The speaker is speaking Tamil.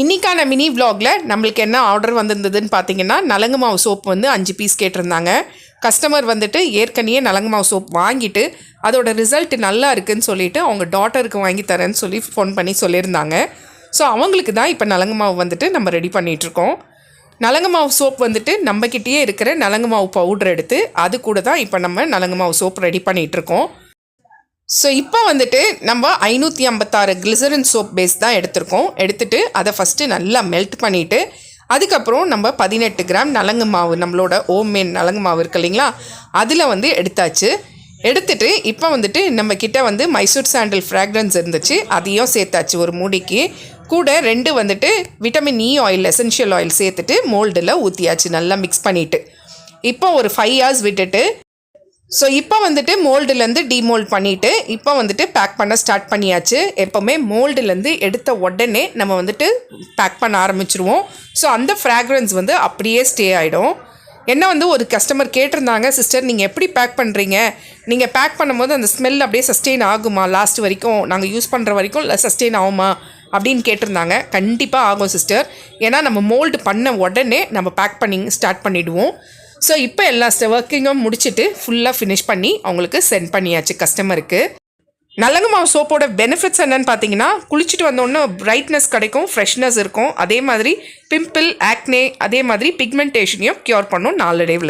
இன்னைக்கான மினி vlogல நம்மளுக்கு என்ன ஆர்டர் வந்திருந்ததுன்னு பார்த்தீங்கன்னா நலங்கு மாவு சோப் வந்து அஞ்சு பீஸ் கேட்டிருந்தாங்க. கஸ்டமர் வந்துட்டு ஏற்கனவே நலங்கு மாவு சோப் வாங்கிட்டு அதோட ரிசல்ட் நல்லா இருக்குன்னு சொல்லிட்டு அவங்க டாட்டருக்கு வாங்கி தரேன்னு சொல்லி ஃபோன் பண்ணி சொல்லியிருந்தாங்க. ஸோ அவங்களுக்கு தான் இப்போ நலங்கு மாவு வந்துட்டு நம்ம ரெடி பண்ணிகிட்ருக்கோம் நலங்கு மாவு சோப் வந்துட்டு நம்மக்கிட்டேயே இருக்கிற நலங்கு மாவு பவுடர் எடுத்து அது கூட தான் இப்போ நம்ம நலங்கு மாவு சோப் ரெடி பண்ணிகிட்ருக்கோம் ஸோ இப்போ வந்துட்டு நம்ம ஐநூற்றி ஐம்பத்தாறு கிளிசரின் சோப் பேஸ் தான் எடுத்திருக்கோம். எடுத்துட்டு அதை ஃபஸ்ட்டு நல்லா மெல்ட் பண்ணிவிட்டு அதுக்கப்புறம் நம்ம பதினெட்டு கிராம் நலங்கு மாவு நம்மளோட ஓம்மேன் நலங்கு மாவு இருக்கு இல்லைங்களா? அதில் வந்து எடுத்தாச்சு. எடுத்துட்டு இப்போ வந்துட்டு நம்ம கிட்ட வந்து மைசூர் சாண்டில் ஃப்ராக்ரன்ஸ் இருந்துச்சு. அதையும் சேர்த்தாச்சு ஒரு மூடிக்கு. கூட ரெண்டு வந்துட்டு vitamin E oil essential oil சேர்த்துட்டு மோல்டில் ஊற்றியாச்சு நல்லா மிக்ஸ் பண்ணிவிட்டு இப்போ ஒரு ஃபைவ் ஹவர்ஸ் விட்டுட்டு ஸோ இப்போ வந்துட்டு மோல்டுலேருந்து டிமோல்ட் பண்ணிவிட்டு இப்போ வந்துட்டு பேக் பண்ண ஸ்டார்ட் பண்ணியாச்சு. எப்போவுமே மோல்டுலேருந்து எடுத்த உடனே நம்ம வந்துட்டு பேக் பண்ண ஆரம்பிச்சிருவோம். ஸோ அந்த ஃப்ராக்ரன்ஸ் வந்து அப்படியே ஸ்டே ஆகிடும் என்ன வந்து ஒரு கஸ்டமர் கேட்டிருந்தாங்க சிஸ்டர் நீங்கள் எப்படி பேக் பண்ணுறீங்க நீங்கள் பேக் பண்ணும்போது அந்த ஸ்மெல் அப்படியே சஸ்டெயின் ஆகுமா? லாஸ்ட் வரைக்கும் நாங்கள் யூஸ் பண்ணுற வரைக்கும் சஸ்டெயின் ஆகுமா? அப்படின்னு கேட்டிருந்தாங்க. கண்டிப்பாக ஆகும் சிஸ்டர் ஏன்னா நம்ம மோல்டு பண்ண உடனே நம்ம பேக் பண்ணி ஸ்டார்ட் பண்ணிவிடுவோம் ஸோ இப்போ எல்லா ஒர்க்கிங்கும் முடிச்சுட்டு ஃபுல்லாக ஃபினிஷ் பண்ணி அவங்களுக்கு சென்ட் பண்ணியாச்சு கஸ்டமருக்கு நலங்கு மாவு சோப்போட பெனிஃபிட்ஸ் என்னன்னு பார்த்தீங்கன்னா குளிச்சுட்டு வந்தோடனே பிரைட்னஸ் கிடைக்கும் ஃப்ரெஷ்னஸ் இருக்கும். அதே மாதிரி பிம்பிள் ஆக்னே அதே மாதிரி பிக்மெண்டேஷனையும் க்யூர் பண்ணும் நாளடைவில்.